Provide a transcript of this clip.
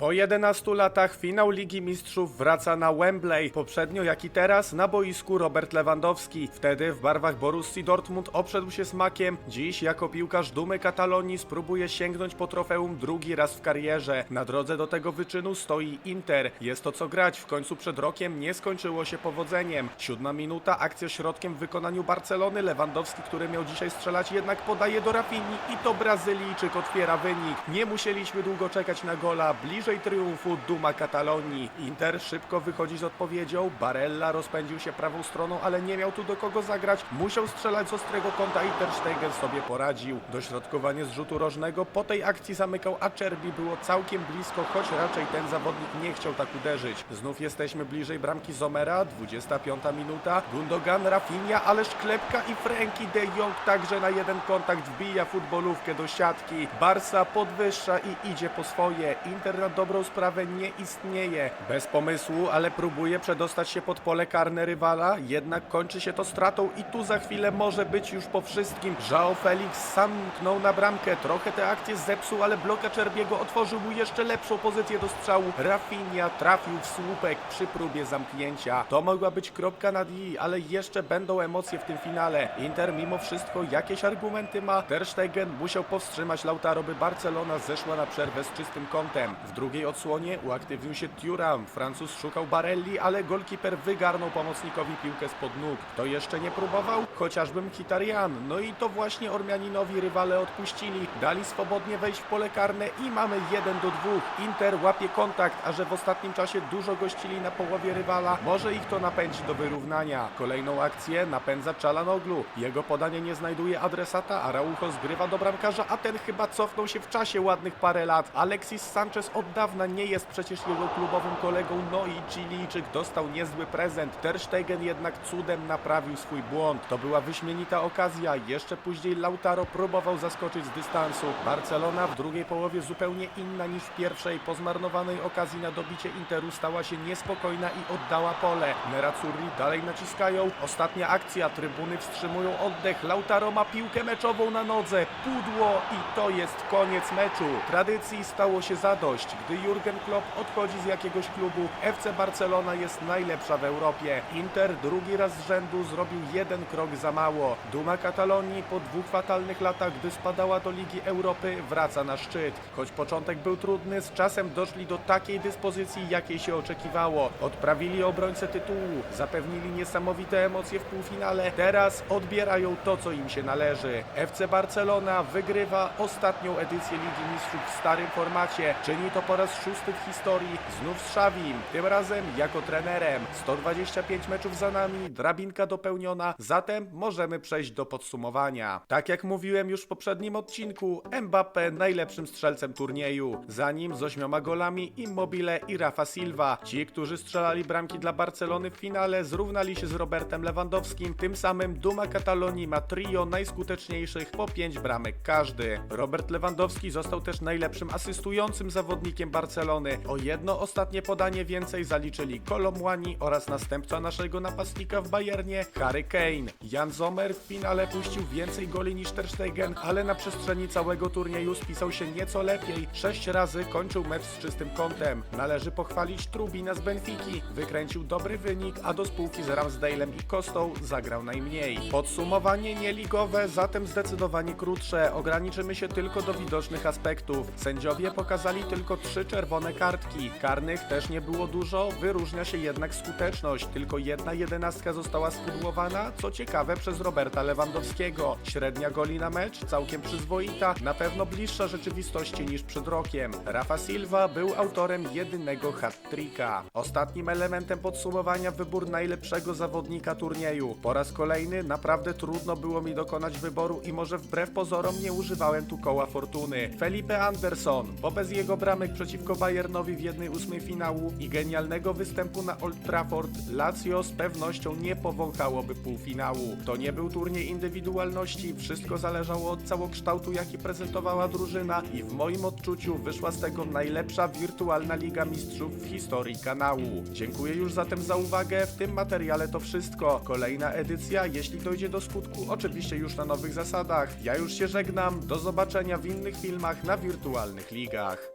Po 11 latach finał Ligi Mistrzów wraca na Wembley. Poprzednio, jak i teraz, na boisku Robert Lewandowski. Wtedy w barwach Borussii Dortmund obszedł się smakiem. Dziś, jako piłkarz dumy Katalonii, spróbuje sięgnąć po trofeum drugi raz w karierze. Na drodze do tego wyczynu stoi Inter. Jest to co grać. W końcu przed rokiem nie skończyło się powodzeniem. Siódma minuta, akcja środkiem w wykonaniu Barcelony. Lewandowski, który miał dzisiaj strzelać, jednak podaje do Rafini i to Brazylijczyk otwiera wynik. Nie musieliśmy długo czekać na gola. Bliżej triumfu Duma Katalonii. Inter szybko wychodzi z odpowiedzią. Barella rozpędził się prawą stroną, ale nie miał tu do kogo zagrać. Musiał strzelać z ostrego kąta i Ter Stegen sobie poradził. Dośrodkowanie z rzutu rożnego po tej akcji zamykał Acerbi. Było całkiem blisko, choć raczej ten zawodnik nie chciał tak uderzyć. Znów jesteśmy bliżej bramki Zomera. 25 minuta. Gundogan, Rafinha, ależ klepka i Frenkie de Jong także na jeden kontakt wbija futbolówkę do siatki. Barsa podwyższa i idzie po swoje. Inter na dobrą sprawę nie istnieje. Bez pomysłu, ale próbuje przedostać się pod pole karne rywala, jednak kończy się to stratą i tu za chwilę może być już po wszystkim. João Felix sam mknął na bramkę, trochę tę akcję zepsuł, ale bloka Czerbiego otworzył mu jeszcze lepszą pozycję do strzału. Rafinha trafił w słupek przy próbie zamknięcia. To mogła być kropka nad i, ale jeszcze będą emocje w tym finale. Inter mimo wszystko jakieś argumenty ma. Ter Stegen musiał powstrzymać Lautaro, by Barcelona zeszła na przerwę z czystym kątem. W drugiej odsłonie uaktywnił się Thuram. Francuz szukał Barelli, ale golkiper wygarnął pomocnikowi piłkę spod nóg. Kto jeszcze nie próbował? Chociażby Mkhitaryan. No i to właśnie Ormianinowi rywale odpuścili. Dali swobodnie wejść w pole karne i mamy 1 do 2. Inter łapie kontakt, a że w ostatnim czasie dużo gościli na połowie rywala, może ich to napędzi do wyrównania. Kolejną akcję napędza Czalanoglu. Jego podanie nie znajduje adresata, Araujo zgrywa do bramkarza, a ten chyba cofnął się w czasie ładnych parę lat. Alexis Sanchez od dawna nie jest przecież jego klubowym kolegą, no i Chilijczyk dostał niezły prezent. Ter Stegen jednak cudem naprawił swój błąd. To była wyśmienita okazja. Jeszcze później Lautaro próbował zaskoczyć z dystansu. Barcelona w drugiej połowie zupełnie inna niż w pierwszej. Po zmarnowanej okazji na dobicie Interu stała się niespokojna i oddała pole. Nerazzurri dalej naciskają. Ostatnia akcja. Trybuny wstrzymują oddech. Lautaro ma piłkę meczową na nodze. Pudło i to jest koniec meczu. Tradycji stało się zadość. Gdy Jurgen Klopp odchodzi z jakiegoś klubu, FC Barcelona jest najlepsza w Europie. Inter drugi raz z rzędu zrobił jeden krok za mało. Duma Katalonii po dwóch fatalnych latach, gdy spadała do Ligi Europy, wraca na szczyt. Choć początek był trudny, z czasem doszli do takiej dyspozycji, jakiej się oczekiwało. Odprawili obrońcę tytułu, zapewnili niesamowite emocje w półfinale. Teraz odbierają to, co im się należy. FC Barcelona wygrywa ostatnią edycję Ligi Mistrzów w starym formacie. Czyni to po raz szósty w historii, znów z Xavim, tym razem jako trenerem. 125 meczów za nami, drabinka dopełniona, zatem możemy przejść do podsumowania. Tak jak mówiłem już w poprzednim odcinku, Mbappe najlepszym strzelcem turnieju. Za nim z ośmioma golami Immobile i Rafa Silva. Ci, którzy strzelali bramki dla Barcelony w finale, zrównali się z Robertem Lewandowskim. Tym samym Duma Katalonii ma trio najskuteczniejszych po 5 bramek każdy. Robert Lewandowski został też najlepszym asystującym zawodnikiem Barcelony. O jedno ostatnie podanie więcej zaliczyli Kolomłani oraz następca naszego napastnika w Bayernie, Harry Kane. Jan Sommer w finale puścił więcej goli niż Ter Stegen, ale na przestrzeni całego turnieju spisał się nieco lepiej. Sześć razy kończył mecz z czystym kątem. Należy pochwalić Trubina z Benfiki. Wykręcił dobry wynik, a do spółki z Ramsdale'em i Kostą zagrał najmniej. Podsumowanie nieligowe, zatem zdecydowanie krótsze. Ograniczymy się tylko do widocznych aspektów. Sędziowie pokazali tylko trzy czerwone kartki. Karnych też nie było dużo, wyróżnia się jednak skuteczność. Tylko jedna jedenastka została spudłowana, co ciekawe przez Roberta Lewandowskiego. Średnia goli na mecz całkiem przyzwoita, na pewno bliższa rzeczywistości niż przed rokiem. Rafa Silva był autorem jedynego hat-tricka. Ostatnim elementem podsumowania wybór najlepszego zawodnika turnieju. Po raz kolejny naprawdę trudno było mi dokonać wyboru i może wbrew pozorom nie używałem tu koła fortuny. Felipe Anderson, bo bez jego bramek przeciwko Bayernowi w jednej ósmej finału i genialnego występu na Old Trafford, Lazio z pewnością nie powąchałoby półfinału. To nie był turniej indywidualności, wszystko zależało od całokształtu, jaki prezentowała drużyna i w moim odczuciu wyszła z tego najlepsza wirtualna Liga Mistrzów w historii kanału. Dziękuję już zatem za uwagę, w tym materiale to wszystko. Kolejna edycja, jeśli dojdzie do skutku, oczywiście już na nowych zasadach. Ja już się żegnam, do zobaczenia w innych filmach na wirtualnych ligach.